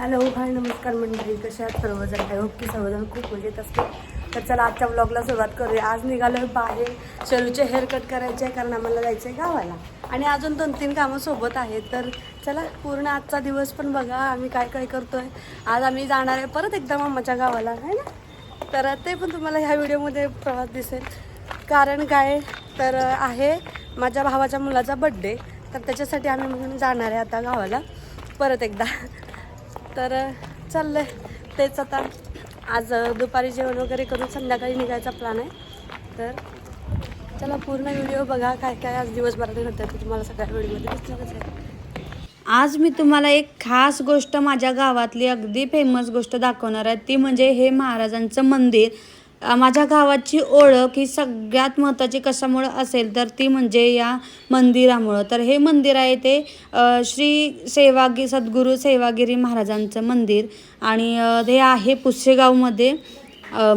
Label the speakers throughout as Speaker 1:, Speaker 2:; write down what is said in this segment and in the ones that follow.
Speaker 1: Hello hi नमस्कार मंडळी. कशा आहात सर्वजण? आय होप की सर्वजण खूप मजेत असतील. तर चला आजच्या ब्लॉगला सुरुवात करूया. आज निघालो बाहेर. शरूचे हेअर कट करायचे आहे कारण आम्हाला जायचं आहे गावाला. आणि अजून दोन तीन कामं सोबत आहेत. तर चला पूर्ण आजचा दिवस पण बघा. आम्ही काय काय करतो आहे आज आम्ही जाणार आहे परत एकदा मामाच्या गावाला आहे ना? तर ते पण तुम्हाला ह्या व्हिडिओमध्ये प्रवास दिसेल. कारण काय? तर आहे माझ्या भावाच्या मुलाचा बड्डे तर त्याच्यासाठी आम्ही म्हणून जाणार आहे आता गावाला. परत एकदा. तर चाललंय. तेच आता आज दुपारी जेवण वगैरे करून संध्याकाळी निघायचा प्लॅन आहे. तर चला पूर्ण व्हिडिओ बघा. काय काय आज दिवसभरात होतं ते तुम्हाला सगळ्या व्हिडिओमध्ये दिसणारच आहे.
Speaker 2: आज मी तुम्हाला एक खास गोष्ट माझ्या गावातली अगदी फेमस गोष्ट दाखवणार आहे. ती म्हणजे हे महाराजांचं मंदिर. माझ्या गावाची ओळख ही सगळ्यात महत्त्वाची कशामुळं असेल तर ती म्हणजे या मंदिरामुळं. तर हे मंदिर आहे ते श्री सेवागी सद्गुरू सेवागिरी महाराजांचं मंदिर आणि हे आहे पुसेगावमध्ये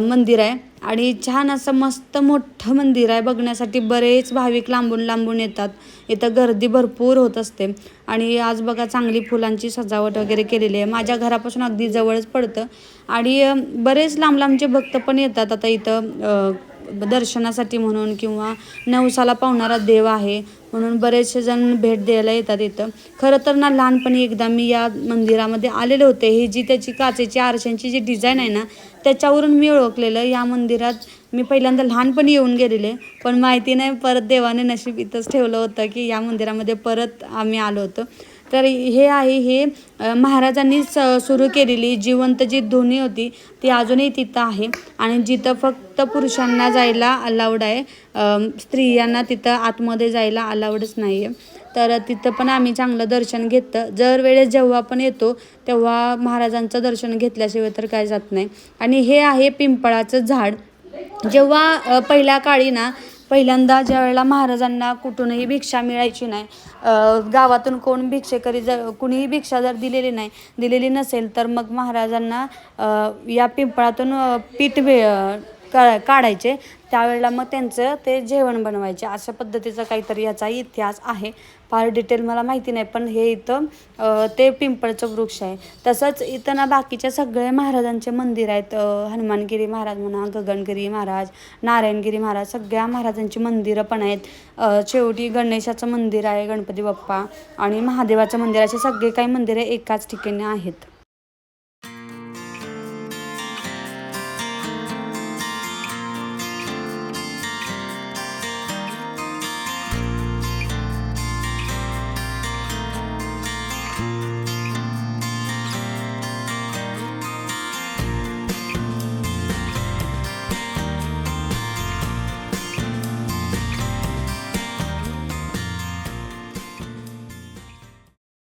Speaker 2: मंदिर आहे. आणि छान असं मस्त मोठं मंदिर आहे बघण्यासाठी बरेच भाविक लांबून लांबून येतात. इथं गर्दी भरपूर होत असते. आणि आज बघा चांगली फुलांची सजावट वगैरे केलेली आहे. माझ्या घरापासून अगदी जवळच पडतं. आणि बरेच लांब लांबचे भक्त पण येतात. आता इथं दर्शनासाठी म्हणून किंवा नवसाला पावणारा देव आहे. म्हणून बरेचसे जण भेट द्यायला येतात इथं. खरं तर ना लहानपणी एकदा मी या मंदिरामध्ये आलेले होते. हे जी त्याची काचेची आरशांची जी डिझाईन आहे ना त्याच्यावरून मी ओळखलेलं. या मंदिरात मी पहिल्यांदा लहानपणी येऊन गेलेले. पण माहिती नाही परत देवाने नशीब इथंच ठेवलं होतं की या मंदिरामध्ये परत आम्ही आलो होतो. तर हे आहे हे महाराजांनी स सुरू केलेली जिवंत जी ध्वनी होती ती अजूनही तिथं आहे. आणि जिथं फक्त पुरुषांना जायला अलाउड आहे स्त्रियांना तिथं आतमध्ये जायला अलाउडच नाही आहे तर तिथं पण आम्ही चांगलं दर्शन घेतं जर वेळेस जेव्हा पण येतो तेव्हा महाराजांचं दर्शन घेतल्याशिवाय तर काय जात नाही. आणि हे आहे पिंपळाचं झाड. जेव्हा पहिल्या काळी ना पहिल्यांदा ज्या वेळेला महाराजांना कुठूनही भिक्षा मिळायची नाही गावातून कोण भिक्षेकरी जर कुणीही भिक्षा जर दिलेली नाही दिलेली नसेल तर मग महाराजांना या पिंपळातून पीठ भे का काढायचे. त्यावेळेला मग त्यांचं ते जेवण बनवायचे. अशा पद्धतीचा काहीतरी याचा इतिहास आहे. फार डिटेल मला माहिती नाही पण हे इथं ते पिंपळचं वृक्ष आहे. तसंच इथं ना बाकीच्या सगळे महाराजांचे मंदिर आहेत. हनुमानगिरी महाराज म्हणा गगनगिरी महाराज नारायणगिरी महाराज सगळ्या महाराजांची मंदिरं पण आहेत. शेवटी गणेशाचं मंदिर आहे गणपती बाप्पा आणि महादेवाचं मंदिर असे सगळे काही मंदिरं एकाच ठिकाणी आहेत.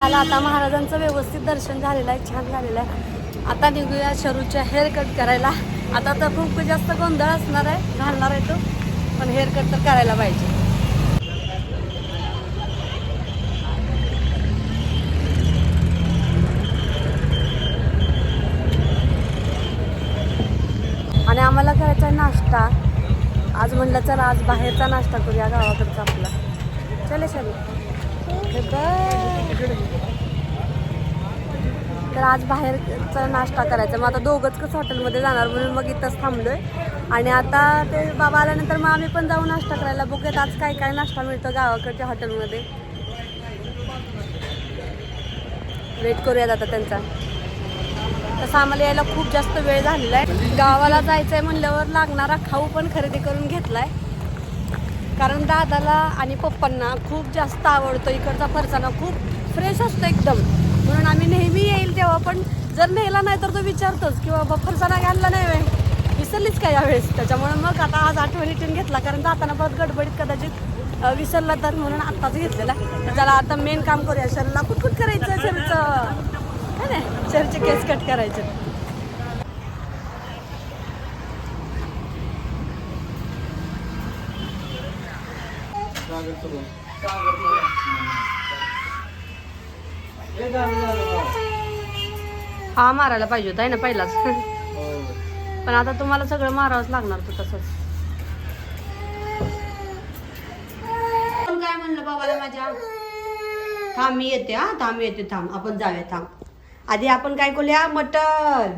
Speaker 1: मला आता महाराजांचं व्यवस्थित दर्शन झालेलं आहे छान झालेलं आहे. आता निघूया शरूच्या हेअर कट करायला. आता तर खूप जास्त गोंधळ असणार आहे घालणार आहे तो पण हेअर कट तर करायला पाहिजे. आणि आम्हाला करायचा आहे नाश्ता. आज म्हणलं चला आज बाहेरचा नाश्ता करूया गावाकडचा आपला. चले शरू तर आज बाहेरचा नाश्ता करायचा. मग आता दोघंच कसं हॉटेलमध्ये जाणार म्हणून मग इथंच थांबलोय. आणि आता ते बाबा आल्यानंतर मग आम्ही पण जाऊ नाश्ता करायला. बघूयात आज काय काय नाश्ता मिळतो गावाकडच्या हॉटेलमध्ये. वेट करूयात आता त्यांचा. तसं आम्हाला यायला खूप जास्त वेळ झालेला आहे. गावाला जायचं आहे म्हणल्यावर लागणारा खाऊ पण खरेदी करून घेतलाय. कारण दादाला आणि पप्पांना खूप जास्त आवडतो इकडचा फरसाना खूप फ्रेश असतो एकदम. म्हणून आम्ही नेहमी येईल तेव्हा पण जर नेला नाही तर तो विचारतोच की बाबा फरसाना घालला नाही वेळ विसरलीच का यावेळेस? त्याच्यामुळे मग आता आज आठवणीतून घेतला कारण जाताना परत गडबडीत कदाचित विसरला तर म्हणून आत्ताच घेतलेला. त्याला आता मेन काम करूया. शरीरला कुटकुट करायचं शरीरचं. नाही शरीरचे केस कट करायचे. हा मारायला पाहिजे होता आहे ना पहिलाच. पण आता तुम्हाला सगळं मारावंच लागणार तर तसंच.
Speaker 2: काय म्हणलं बाबाला माझ्या? थांब मी येते हा थांब येते थांब. आपण जाऊया थांब.
Speaker 1: आधी आपण काय करूया? मटण.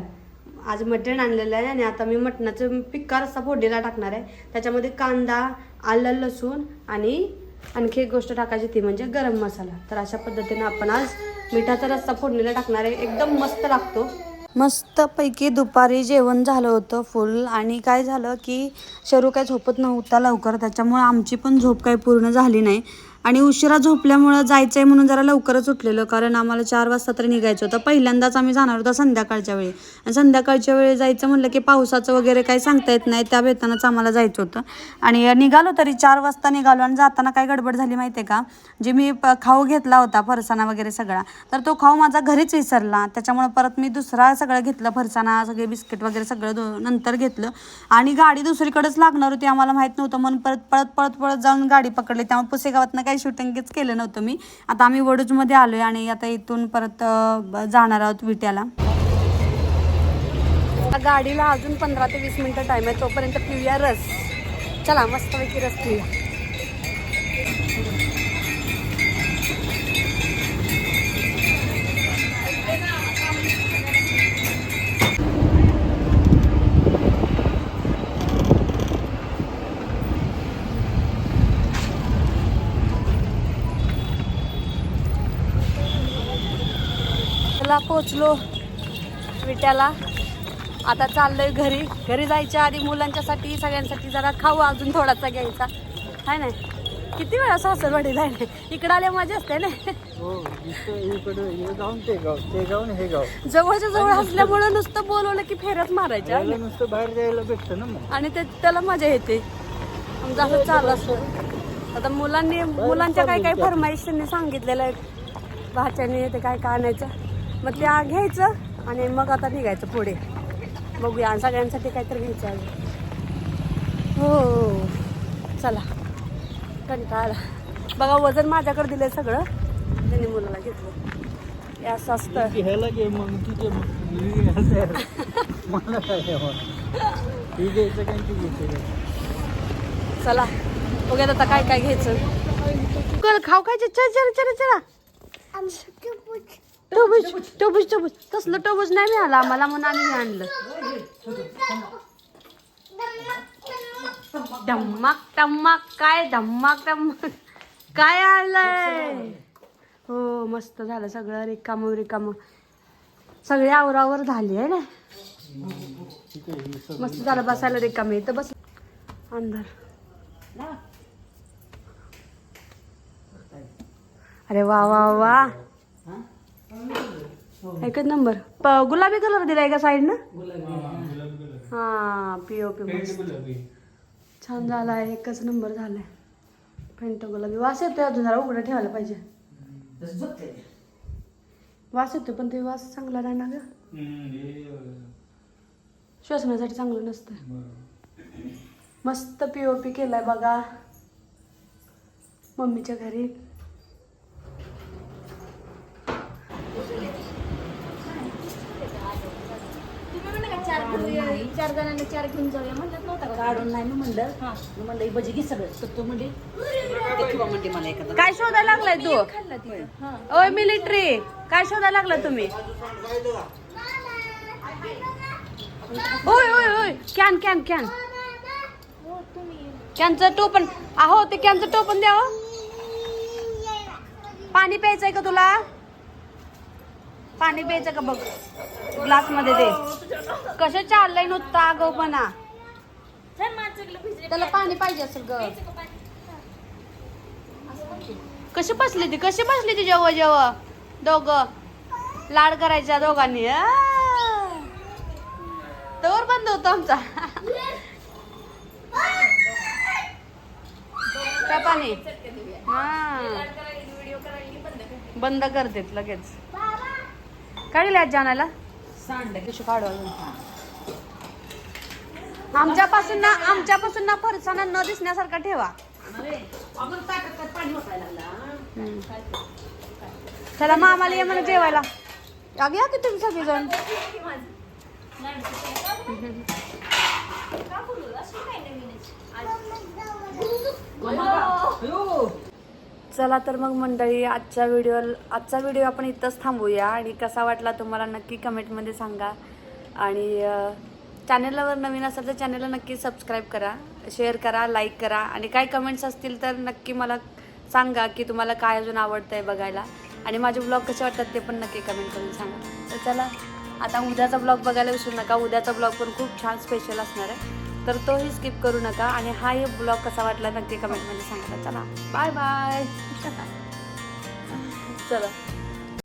Speaker 1: आज मटण आणलेलं आहे आणि आता मी मटणाचं पिक्का रस्सा फोडणीला टाकणार आहे. त्याच्यामध्ये कांदा आलं लसूण आणि आणखी एक गोष्ट टाकायची ती म्हणजे गरम मसाला. तर अशा पद्धतीने आपण आज मिठाचा रस्सा फोडणीला टाकणार आहे. एकदम मस्त लागतो.
Speaker 2: मस्तपैकी दुपारी जेवण झालं होतं फुल आणि काय झालं की शरू काय झोपत नव्हता लवकर त्याच्यामुळे आमची पण झोप काही पूर्ण झाली नाही. आणि उशिरा झोपल्यामुळं जायचं आहे म्हणून जरा लवकरच उठलेलं कारण आम्हाला चार वाजता तरी निघायचं होतं. पहिल्यांदाच आम्ही जाणार होतो संध्याकाळच्या वेळी. आणि संध्याकाळच्या वेळी जायचं म्हणलं की पावसाचं वगैरे काही सांगता येत नाही त्या बेतानंच आम्हाला जायचं होतं. आणि निघालो तरी चार वाजता निघालो आणि जाताना काय गडबड झाली माहिती आहे का? जे मी प- खाऊ घेतला होता फरसाणा वगैरे सगळा तर तो खाऊ माझा घरीच विसरला. त्याच्यामुळं परत मी दुसरा सगळं घेतलं फरसाणा सगळे बिस्किट वगैरे सगळं दो नंतर घेतलं. आणि गाडी दुसरीकडेच लागणार होती आम्हाला माहीत नव्हतं म्हणून परत पळत पळत पळत जाऊन गाडी पकडली. त्यामुळे पुसेगावातनं काही शूटिंगच केलं नव्हतं मी. आता आम्ही वडूजमध्ये आलो आहे आणि आता इथून परत जाणार आहोत विट्याला.
Speaker 1: गाडीला अजून पंधरा ते वीस मिनिटं टाईम आहे. तोपर्यंत पिऊया रस. चला मस्तपैकी रस पिऊया. चला पोचलो विट्याला. आता चाललोय घरी. घरी जायच्या आधी मुलांच्यासाठी सगळ्यांसाठी जरा खाऊ अजून थोडासा घ्यायचा. आहे ना? किती वेळा सासरवाडीला आहे ना? इकडं आल्या मजा असते ना?
Speaker 3: हो
Speaker 1: जवळच्या जवळ असल्यामुळं नुसतं बोलवलं की फेरत मारायच्या
Speaker 3: नुसतं बाहेर जायला भेटतं ना
Speaker 1: आणि ते त्याला मजा येते. आमचं असं चालू असतं. आता मुलांनी मुलांच्या काही काही फरमाईश त्यांनी सांगितलेलं आहे? भाच्याने ते काय काय आणायचं? मग ते घ्यायचं आणि मग आता निघायचं पुढे. बघूया आणि सगळ्यांसाठी काहीतरी घ्यायचं आहे हो चला. कंटाळा. बघा वजन माझ्याकडे दिलंय सगळं. त्यांनी मुलाला घेतलं. असं असतं.
Speaker 3: आहे. काय आहे काय काय?
Speaker 1: चला. बघूयात आता काय काय घ्यायचं. कर खाऊ खायचे. चल चल चल चला. टोबूज टोबूज टोबूज. तसलं टोबूज नाही मिळालं आम्हाला म्हणून आम्ही हे आणलं. धम्माक टम्माक काय धम्माक टम्माक काय आणलंय? हो मस्त झालं सगळं रिकाम रिकाम. सगळे आवरावर झाली आहे ना? मस्त झालं बसायला रिकामे तर बस. अंधार. अरे वा वा वा. एकच नंबर. प- गुलाबी कलर दिलाय का साईड ना हा पीओपी मस्त छान झालाय एकच नंबर झालाय. फेंट गुलाबी. वास येतोय अजून जरा उघडं ठेवायला पाहिजे. वास येतोय पण ते वास चांगला नाही ना ग? श्वसनासाठी चांगलं नसतं मस्त पीओपी केलाय बघा. मम्मीच्या घरी.
Speaker 4: चार जणांना चार घेऊन जाऊया म्हणलं नव्हता का
Speaker 5: काढून नाही मी म्हणलं मी म्हणलं ही भजी घे सगळं. तर तू म्हणजे ते किंवा म्हणते मला एखादं.
Speaker 1: काय शोधायला लागलाय तू? ओय मिलिटरी. काय शोधायला लागला तुम्ही? ओय ओय ओय. Can can can. कॅनचं टोपण अहो ते कॅनचं टोपण द्या हो. पाणी प्यायचंय का तुला? पाणी प्यायचं का बघ? ग्लासमध्ये दे. कसं चाललंय नुसतं आगोपणा त्याला पाणी पाहिजे असेल ग. कशी बसली ती? कशी बसली ती जेव्हा जेव्हा? दोघ. लाड करायच्या दोघांनी. तोवर बंद होतो आमचा. पाणी. हा. बंद करतेत लगेच. काय दिले आज आणायला अजून. आमच्यापासून ना आमच्यापासून ना फरसाना न दिसण्यासारखा ठेवा. चला मामाला ये मला जेवायला. अग या की तुम्ही सगळेजण.
Speaker 2: चला तर मग मंडळी आजच्या व्हिडिओ आजचा व्हिडिओ आपण इथंच थांबूया आणि कसा वाटला तुम्हाला नक्की कमेंटमध्ये सांगा. आणि चॅनलवर नवीन असेल तर चॅनलला नक्की सबस्क्राईब करा शेअर करा लाईक करा आणि काय कमेंट्स असतील तर नक्की मला सांगा की तुम्हाला काय अजून आवडतं आहे बघायला. आणि माझे ब्लॉग कसे वाटतात ते पण नक्की कमेंट करून सांगा. तर चला आता उद्याचा ब्लॉग बघायला विसरू नका. उद्याचा ब्लॉग पण खूप छान स्पेशल असणार आहे. तर तोही स्किप करू नका आणि हा हे ब्लॉग कसा वाटला नक्की कमेंटमध्ये सांगा. चला बाय बाय चला.